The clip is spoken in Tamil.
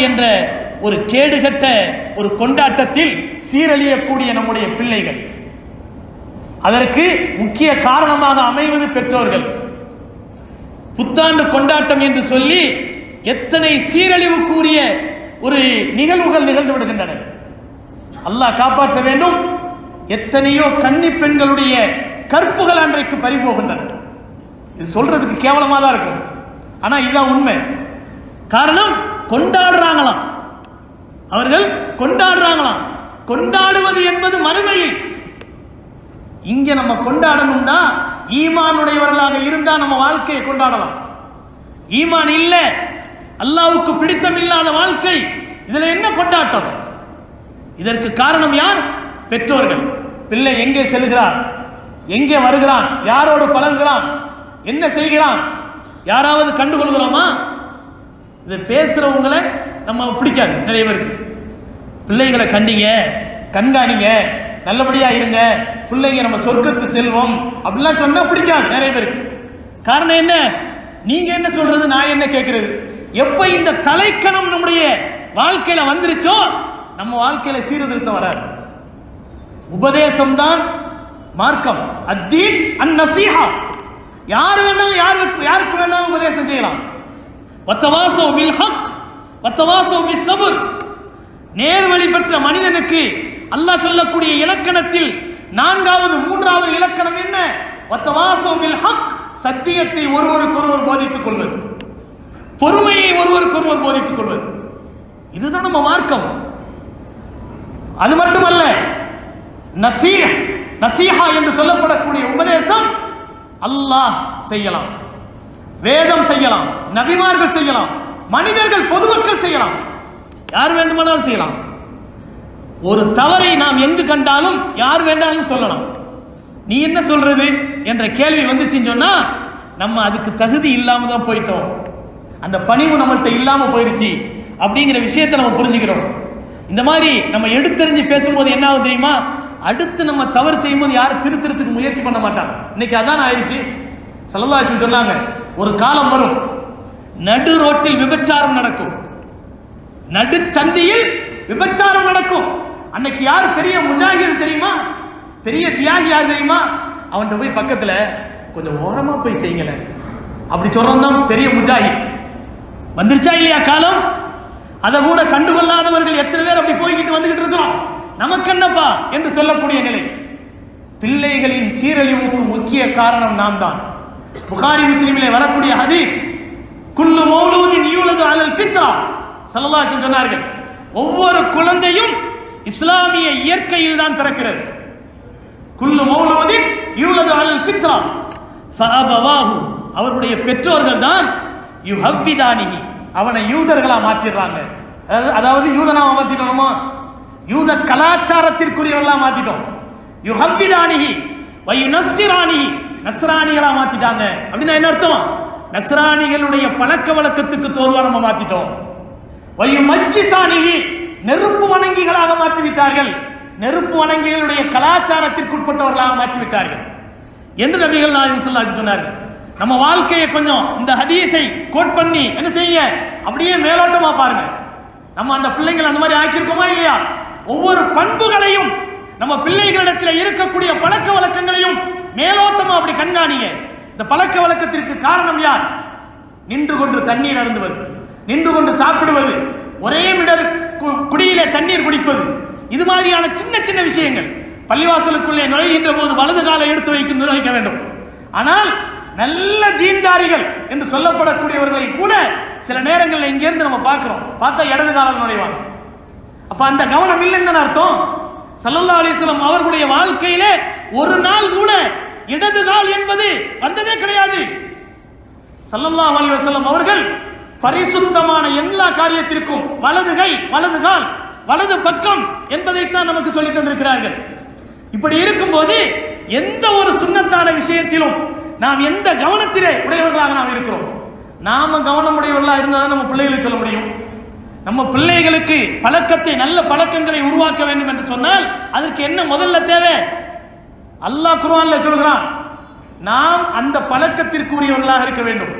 என்ற ஒரு கேடுகட்ட ஒரு கொண்டாட்டத்தில் சீரழியக்கூடிய நம்முடைய பிள்ளைகள். அதற்கு முக்கிய காரணமாக அமைவது பெற்றோர்கள். புத்தாண்டு கொண்டாட்டம் என்று சொல்லி எத்தனை சீரழிவுக்குரிய ஒரு நிகழ்வுகள் நிகழ்ந்து விடுகின்றன. அல்லாஹ் காப்பாற்ற வேண்டும். எத்தனையோ கன்னி பெண்களுடைய கற்புகள் அன்றைக்கு பறிபோகின்றன. இது சொல்றதுக்கு கேவலமா தான் இருக்கும். ஆனா இதுதான் உண்மை. காரணம் கொண்டாடுறாங்களாம். அவர்கள் கொண்டாடுறாங்களாம். கொண்டாடுவது என்பது மறுமையில் இங்க நம்ம கொண்டாடணும்னா ஈமானுடையவர்களாக இருந்தா நம்ம வாழ்க்கையை கொண்டாடலாம். ஈமான் இல்ல அல்லாவுக்கு பிடித்தம் இல்லாத வாழ்க்கை இதுல என்ன கொண்டாட்டம்? இதற்கு காரணம் யார்? பெற்றோர்கள். பிள்ளை எங்கே செல்கிறார் எங்கே வருகிறான்? யாரோடு பழகுகிறான்? என்ன செய்கிறான்? யாராவது கண்டுகொள்கிறோமா? இதை பேசுறவங்களை நம்ம பிடிக்காது. நிறைய பேருக்கு. பிள்ளைகளை கண்டிங்க கண்காணிங்க நல்லபடியா இருங்க பிள்ளைங்க நம்ம சொர்க்கத்து செல்வம் அப்படிலாம் சொன்னா பிடிக்காது நிறைய பேருக்கு. காரணம் என்ன? நீங்க என்ன சொல்றது நான் என்ன கேட்குறது எப்ப இந்த தலைக்கணம் நம்முடைய வாழ்க்கையில வந்துருச்சோ நம்ம வாழ்க்கையில சீர்திருத்தம் வராது. உபதேசம் தான் மார்க்கம். அத்தீன் அந்நசீஹா யார் வேணாலும் யாருக்கு யாருக்கு வேணாலும் உபதேசம் செய்யலாம். வத்தவாசோ பில் ஹக் வத்தவாசோ பில் சபுர் நேர்வழி பெற்ற மனிதனுக்கு அல்லாஹ் சொல்லக்கூடிய இலக்கணத்தில் நான்காவது மூன்றாவது இலக்கணம் என்ன? வத்தவாசோ பில் ஹக் சத்தியத்தை ஒருவருக்கொருவர் போதித்துக் கொள்வது. பொறுமையை ஒருவருக்கொருவர் போதித்துக் கொள்வது. இதுதான் நம்ம மார்க்கம். அது மட்டுமல்ல நசீஹ் நசீஹா என்று சொல்லப்படக்கூடிய உபதேசம் அல்லாஹ் செய்யலாம். வேதம் செய்யலாம் நபிமார்கள் செய்யலாம் மனிதர்கள் பொதுமக்கள் செய்யலாம். யார் வேண்டுமானாலும் செய்யலாம். ஒரு தவறை நாம் எங்கு கண்டாலும் யார் வேண்டாலும் சொல்லலாம். நீ என்ன சொல்றது என்ற கேள்வி வந்துச்சுன்னு சொன்னா நம்ம அதுக்கு தகுதி இல்லாம தான் போயிட்டோம். அந்த பணிவு நம்மள்கிட்ட இல்லாம போயிடுச்சு அப்படிங்கிற விஷயத்தை நம்ம புரிஞ்சுக்கிறோம். இந்த மாதிரி நம்ம எடுத்தறிஞ்சு பேசும்போது என்ன ஆகும் தெரியுமா? அடுத்து நம்ம தவறு செய்யும்போது யாரும் திருத்திரத்துக்கு முயற்சி பண்ண மாட்டாங்க இன்னைக்கு அதான் ஆயிடுச்சு. சல்லல்லாஹு சொன்னாங்க ஒரு காலம் வரும். நடு ரோட்டில் விபச்சாரம் நடக்கும். நடு சந்தியில் விபச்சாரம் நடக்கும். அன்னைக்கு யார் பெரிய முஜாகிர் தெரியுமா? பெரிய தியாகி யார் தெரியுமா? அவன்கிட்ட போய் பக்கத்துல கொஞ்சம் ஓரமா போய் செய்யுங்களேன். அப்படி சொல்றது தான் பெரிய முஜாகி வந்துருச்சா இல்லையா காலம்? அதை கூட கண்டுகொள்ளாதவர்கள் எத்தனை பேர் அப்படி போய்கிட்டு வந்துகிட்டு இருக்கிறோம்? நமக்கு என்னப்பா என்று சொல்லக்கூடிய நிலை. பிள்ளைகளின் சீரழிவுக்கு முக்கிய காரணம் நாம் தான் புகாரி முஸ்லிமிலே வரக்கூடிய ஹதீஸ் குல்லு மௌலூதின் யூலது அலல் ஃபித்ரா சல்லல்லாஹு சொன்னார்கள். ஒவ்வொரு குழந்தையும் இஸ்லாமிய இயற்கையில் தான் பிறக்கிறது. குல்லு மௌலூதின் யூலது அலல் ஃபித்ரா ஃபஅபவாஹு. அவருடைய பெற்றோர்கள் தான் யுஹவ்விதானிஹி அவனை யூதர்களா மாத்திடுறாங்க. அதாவது- அதாவது யூதனா மாத்திட்டோமா? யூத கலாச்சாரத்திற்குரியவர்களா மாத்திட்டோம். யுஹவ்விதானிஹி வயுனஸ்ஸிரானிஹி நஸ்ராணிகளா மாத்திட்டாங்க. அப்படின்னா என்ன அர்த்தம்? நஸ்ராணிகளுடைய பழக்க வழக்கத்துக்கு தோல்வா நம்ம மாத்திட்டோம். வயு மஜ்ஜிசானிகி நெருப்பு வணங்கிகளாக மாற்றிவிட்டார்கள். நெருப்பு வணங்கிகளுடைய கலாச்சாரத்திற்குட்பட்டவர்களாக மாற்றிவிட்டார்கள். என்று நபிகள் நாயகம் ஸல்லல்லாஹு சொன்னார்கள். நம்ம வாழ்க்கையை கொஞ்சம் இந்த ஹதீஸை கோட் பண்ணி என்ன செய்யுங்க? அப்படியே மேலோட்டமா பாருங்க. நம்ம அந்த பிள்ளைங்களை அந்த மாதிரி ஆக்கியிருக்கோமா இல்லையா? ஒவ்வொரு பண்புகளையும் நம்ம பிள்ளைகளிடத்தில் இருக்கக்கூடிய பழக்க வழக்கங்களையும் அப்படி கண்காணிங்க. இந்த பழக்க வழக்கத்திற்கு காரணம் யார்? நின்று கொண்டு தண்ணீர் அருந்துவது. நின்று கொண்டு சாப்பிடுவது. ஒரே மிடர் குடியிலே தண்ணீர் குடிப்பது. இது மாதிரியான சின்ன சின்ன விஷயங்கள். பள்ளிவாசலுக்குள்ளே நுழைகின்ற போது வலது காலை எடுத்து வைக்கும் நிர்வகிக்க வேண்டும். ஆனால் நல்ல தீன்தாரிகள் என்று சொல்லப்படக்கூடியவர்களை கூட சில நேரங்களில் இங்கிருந்து நம்ம பார்க்கிறோம். பார்த்தா இடது காலம் நுழைவாங்க. அப்ப அந்த கவனம் இல்லைன்னு அர்த்தம்? சல்லல்லா அலிஸ்லாம் அவர்களுடைய வாழ்க்கையிலே ஒரு நாள் கூட இடது கால் என்பது வந்ததே கிடையாது. சல்லல்லாஹு அலைஹி வஸல்லம் அவர்கள் பரிசுத்தமான எல்லா காரியத்திற்கும் வலது கை வலது கால் வலது பக்கம் என்பதைத்தான் நமக்கு சொல்லி தந்திருக்கிறார்கள். இப்படி இருக்கும்போது எந்த ஒரு சுண்ணத்தான விஷயத்திலும் நாம் எந்த கவனத்திலே உடையவர்களாக நாம் இருக்கிறோம். நாம கவனம் உடையவர்களாக இருந்தால் தான் நம்ம பிள்ளைகளுக்கு சொல்ல முடியும். நம்ம பிள்ளைகளுக்கு பழக்கத்தை நல்ல பழக்கங்களை உருவாக்க வேண்டும் என்று சொன்னால் அதற்கு என்ன முதல்ல தேவை? அல்லாஹ் குர்ஆன்ல சொல்கிறான் நாம் அந்த பழக்கத்திற்குரியவர்களாக இருக்க வேண்டும்.